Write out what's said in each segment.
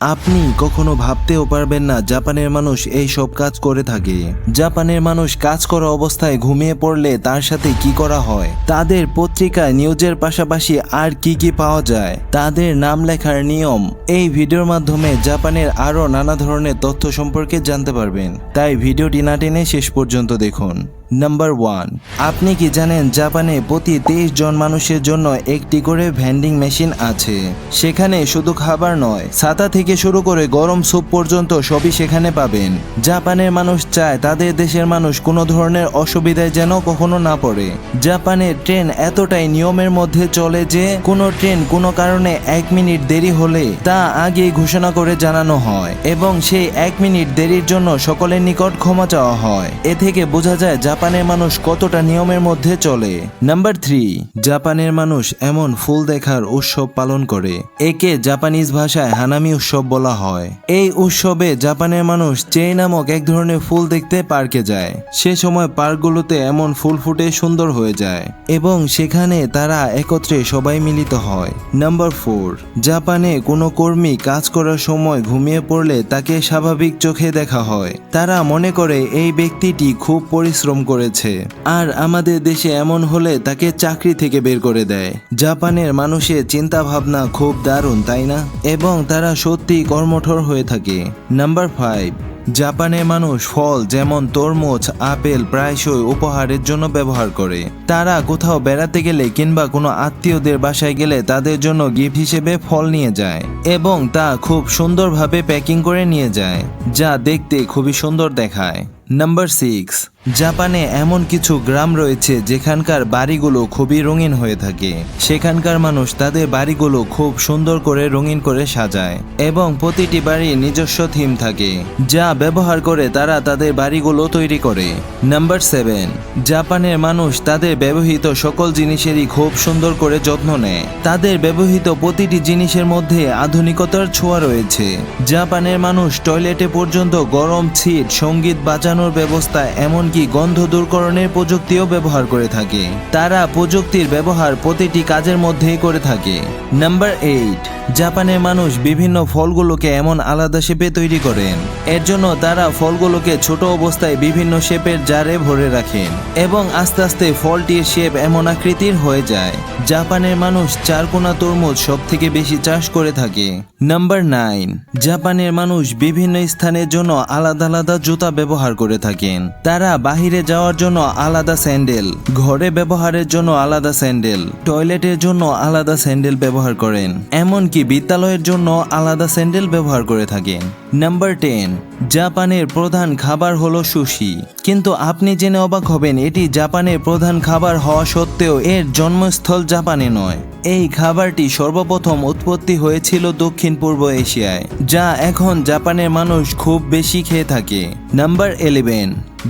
আপনি কখনো ভাবতেও পারবেন না, জাপানের মানুষ এই সব কাজ করে থাকে। জাপানের মানুষ কাজ করা অবস্থায় ঘুমিয়ে পড়লে তার সাথে কি করা হয়? তাদের পত্রিকায় নিউজের পাশাপাশি আর কি কি পাওয়া যায়? তাদের নাম লেখার নিয়ম। এই ভিডিওর মাধ্যমে জাপানের আরও নানা ধরনের তথ্য সম্পর্কে জানতে পারবেন। তাই ভিডিওটি না টেনে শেষ পর্যন্ত দেখুন। নাম্বার ওয়ান আপনি কি জানেন জাপানে প্রতি তেইশ জন মানুষের জন্য একটি করে ভেন্ডিং মেশিন আছে? সেখানে শুধু খাবার নয়, ছাতা থেকে শুরু করে গরম স্যুপ পর্যন্ত সবই সেখানে পাবেন। জাপানের মানুষ চায় তাদের দেশের মানুষ কোনো ধরনের অসুবিধায় যেন কখনো না পড়ে। জাপানের ট্রেন এতটাই নিয়মের মধ্যে চলে যে, কোনো ট্রেন কোনো কারণে এক মিনিট দেরি হলে তা আগেই ঘোষণা করে জানানো হয় এবং সেই এক মিনিট দেরির জন্য সকলের নিকট ক্ষমা চাওয়া হয়। এ থেকে বোঝা যায় জাপানের মানুষ কতটা নিয়মের মধ্যে চলে? নাম্বার থ্রি জাপানের মানুষ এমন ফুল দেখার উৎসব পালন করে। একে জাপানিজ ভাষায় হানামি উৎসব বলা হয়। এই উৎসবে জাপানের মানুষ চেই নামক এক ধরনের ফুল দেখতে পার্কে যায়। সে সময় পার্কগুলোতে এমন ফুল ফুটে সুন্দর হয়ে যায় এবং সেখানে তারা একত্রে সবাই মিলিত হয়। নাম্বার ফোর জাপানে কোনো কর্মী কাজ করার সময় ঘুমিয়ে পড়লে তাকে স্বাভাবিক চোখে দেখা হয়। তারা মনে করে এই ব্যক্তিটি খুব পরিশ্রম করেছে। আর আমাদের দেশে এমন হলে তাকে চাকরি থেকে বের করে দেয়। জাপানের মানুষের চিন্তা ভাবনা খুব দারুণ, তাই না? এবং তারা সত্যি কর্মঠর হয়ে থাকে। নাম্বার ফাইভ জাপানের মানুষ ফল যেমন তরমুজ, আপেল প্রায়শই উপহারের জন্য ব্যবহার করে। তারা কোথাও বেড়াতে গেলে কিংবা কোনো আত্মীয়দের বাসায় গেলে তাদের জন্য গিফট হিসেবে ফল নিয়ে যায় এবং তা খুব সুন্দরভাবে প্যাকিং করে নিয়ে যায়, যা দেখতে খুবই সুন্দর দেখায়। নাম্বার সিক্স জাপানে এমন কিছু গ্রাম রয়েছে যেখানকার বাড়িগুলো খুবই রঙিন হয়ে থাকে। সেখানকার মানুষ তাদের বাড়িগুলো খুব সুন্দর করে রঙিন করে সাজায় এবং প্রতিটি বাড়ির নিজস্ব থিম থাকে, যা ব্যবহার করে তারা তাদের বাড়িগুলো তৈরি করে। নাম্বার সেভেন জাপানের মানুষ তাদের ব্যবহৃত সকল জিনিসেরই খুব সুন্দর করে যত্ন নেয়। তাদের ব্যবহৃত প্রতিটি জিনিসের মধ্যে আধুনিকতার ছোঁয়া রয়েছে। জাপানের মানুষ টয়লেটে পর্যন্ত গরম ছিট, সংগীত বাজানোর ব্যবস্থা, এমনকি গন্ধ দূরকরণের প্রযুক্তিও ব্যবহার করে থাকে। তারা প্রযুক্তির ব্যবহার প্রতিটি কাজের মধ্যেই করে থাকে। নাম্বার এইট জাপানের মানুষ বিভিন্ন ফলগুলোকে এমন আলাদা শেপে তৈরি করেন। এর জন্য তারা ফলগুলোকে ছোট অবস্থায় বিভিন্ন শেপের জারে ভরে রাখেন এবং আস্তে আস্তে ফলটির শেপ এমন আকৃতির হয়ে যায়। জাপানের মানুষ চারকোনা তরমুজ সব থেকে বেশি চাষ করে থাকে। Number nine. জাপানের মানুষ বিভিন্ন স্থানের জন্য আলাদা আলাদা জুতা ব্যবহার করে থাকেন। তারা বাহিরে যাওয়ার জন্য আলাদা স্যান্ডেল, ঘরে ব্যবহারের জন্য আলাদা স্যান্ডেল, টয়লেটের জন্য আলাদা স্যান্ডেল ব্যবহার করেন। এমনকি বিদ্যালয়ের জন্য আলাদা স্যান্ডেল ব্যবহার করে থাকেন। Number ten. জাপানের প্রধান খাবার হলো সুশি। কিন্তু আপনি জেনে অবাক হবেন, এটি জাপানের প্রধান খাবার হওয়া সত্ত্বেও এর জন্মস্থল জাপানে নয়। এই খাবারটি সর্বপ্রথম উৎপত্তি হয়েছিল দক্ষিণ পূর্ব এশিয়ায়, যা এখন জাপানের মানুষ খুব বেশি খেয়ে থাকে। নাম্বার ইলেভেন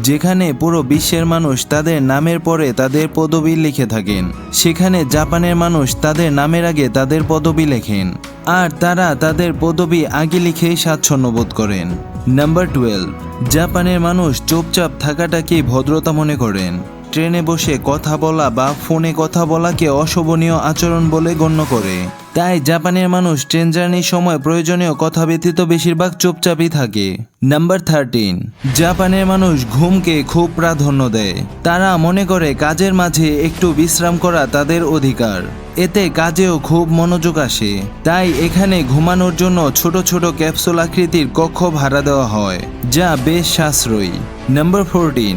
যেখানে পুরো বিশ্বের মানুষ তাদের নামের পরে তাদের পদবি লিখে থাকেন। সেখানে জাপানের মানুষ তাদের নামের আগে তাদের পদবি লেখেন। আর তারা তাদের পদবি আগে লিখে স্বাচ্ছন্দ্য বোধ করেন। নাম্বার টুয়েলভ জাপানের মানুষ চুপচাপ থাকাটাকে ভদ্রতা মনে করেন। ট্রেনে বসে কথা বলা বা ফোনে কথা বলাকে অশোভনীয় আচরণ বলে গণ্য করে। তাই জাপানের মানুষ ট্রেন জার্নির সময় প্রয়োজনীয় কথা ব্যতীত বেশিরভাগ চুপচাপই থাকে। নাম্বার থার্টিন জাপানের মানুষ ঘুমকে খুব প্রাধান্য দেয়। তারা মনে করে কাজের মাঝে একটু বিশ্রাম করা তাদের অধিকার। এতে কাজেও খুব মনোযোগ আসে। তাই এখানে ঘুমানোর জন্য ছোট ছোট ক্যাপসুল আকৃতির কক্ষ ভাড়া দেওয়া হয়, যা বেশ সাশ্রয়ী। নাম্বার ফোরটিন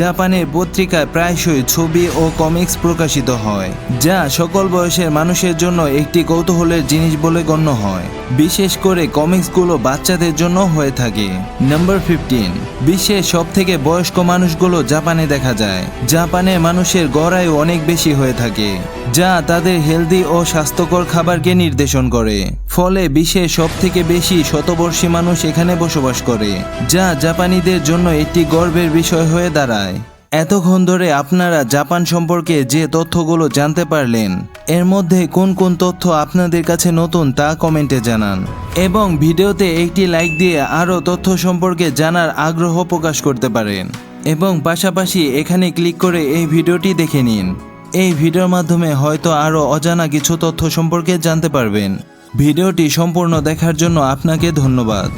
জাপানের পত্রিকায় প্রায়শই ছবি ও কমিক্স প্রকাশিত হয়, যা সকল বয়সের মানুষের জন্য একটি কৌতূহলের জিনিস বলে গণ্য হয়। বিশেষ করে কমিক্সগুলো বাচ্চাদের জন্য হয়ে থাকে। নাম্বার ফিফটিন, বিশ্বের সব থেকে বয়স্ক মানুষগুলো জাপানে দেখা যায়। জাপানে মানুষের গড়ায়ু অনেক বেশি হয়ে থাকে, যা তাদের হেলদি ও স্বাস্থ্যকর খাবারকে নির্দেশন করে। ফলে বিশ্বের সব থেকে বেশি শতবর্ষী মানুষ এখানে বসবাস করে, যা জাপানিদের জন্য একটি গর্বের বিষয় হয়ে দাঁড়ায়। এতক্ষণ ধরে আপনারা জাপান সম্পর্কে যে তথ্যগুলো জানতে পারলেন, এর মধ্যে কোন কোন তথ্য আপনাদের কাছে নতুন তা কমেন্টে জানান। এবং ভিডিওতে একটি লাইক দিয়ে আরও তথ্য সম্পর্কে জানার আগ্রহ প্রকাশ করতে পারেন। এবং পাশাপাশি এখানে ক্লিক করে এই ভিডিওটি দেখে নিন। এই ভিডিওর মাধ্যমে হয়তো আরও অজানা কিছু তথ্য সম্পর্কে জানতে পারবেন। ভিডিওটি সম্পূর্ণ দেখার জন্য আপনাকে ধন্যবাদ।